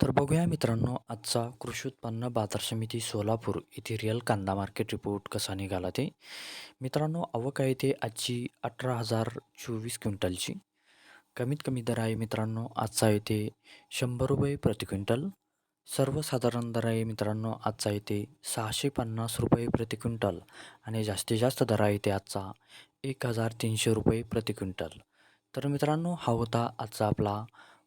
तर बघूया मित्रांनो आजचा कृषी उत्पन्न बाजार समिती सोलापूर येथे रिअल कांदा मार्केट रिपोर्ट कसा निघाला ते. मित्रांनो आवक आहे ते आजची अठरा हजार चोवीस क्विंटलची. कमीत कमी दर आहे मित्रांनो आजचा येते शंभर रुपये प्रति क्विंटल. सर्वसाधारण दर आहे मित्रांनो आजचा येते सहाशे पन्नास रुपये प्रति क्विंटल. आणि जास्तीत जास्त दर आहे ते आजचा एक हजार तीनशे रुपये प्रति क्विंटल. तर मित्रांनो हा होता आजचा आपला